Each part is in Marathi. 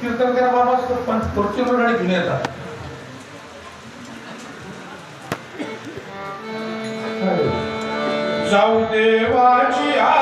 कीर्तन करा बाबा घेऊन येतात. जाऊ देवाची आ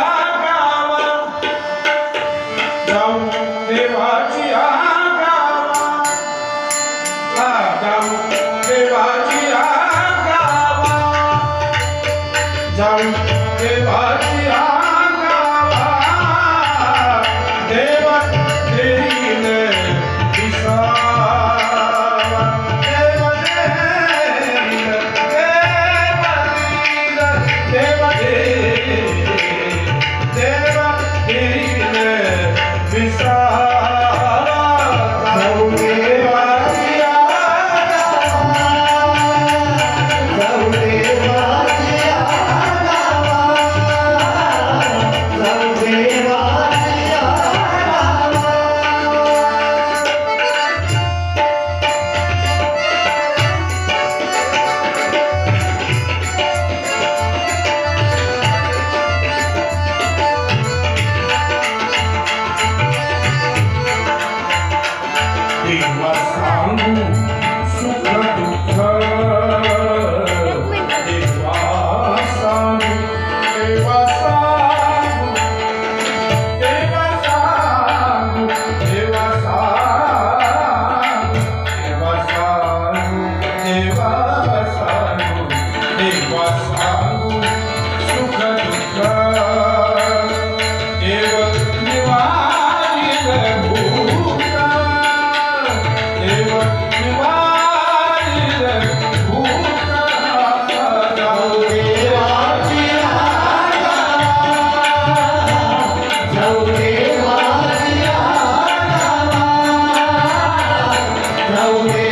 Amen.